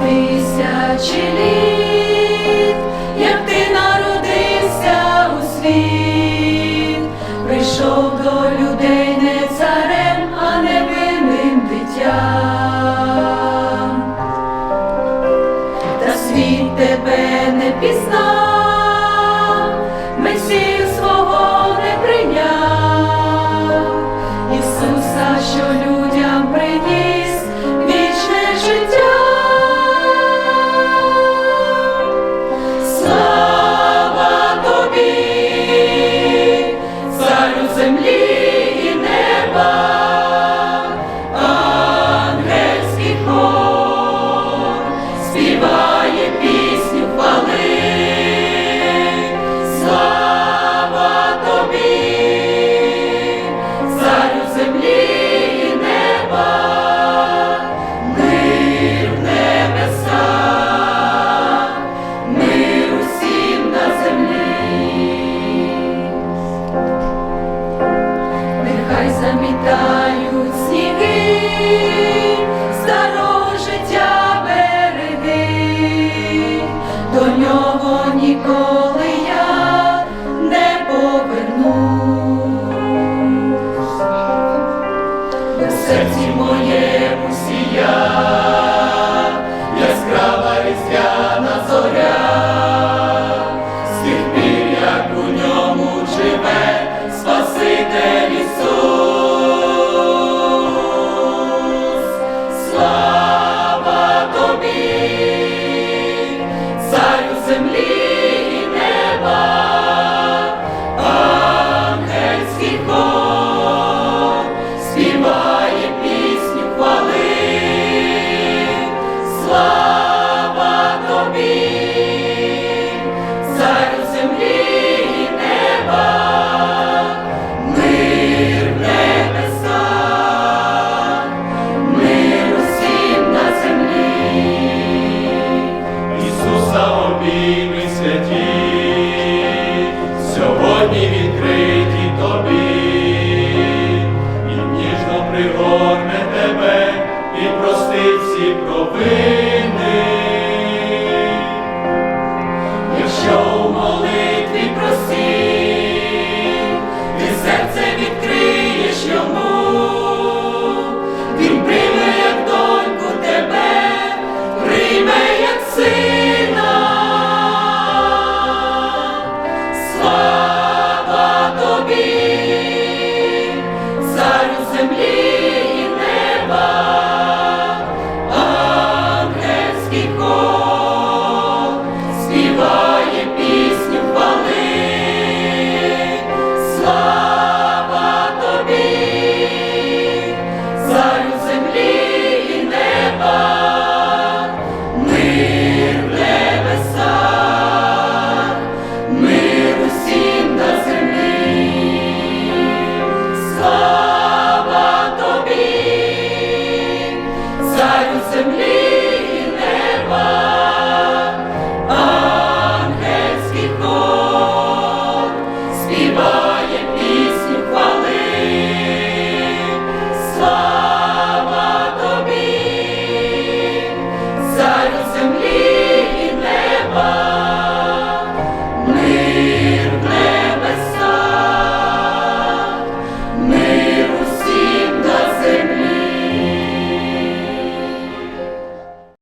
тисячі літ, співає нього ніколи я не повернусь. В серці моєму сія, яскрава різдвяна зоря, з тих пір, як у ньому живе Спаситель Ісус. Слава тобі. awesomely Jerusalem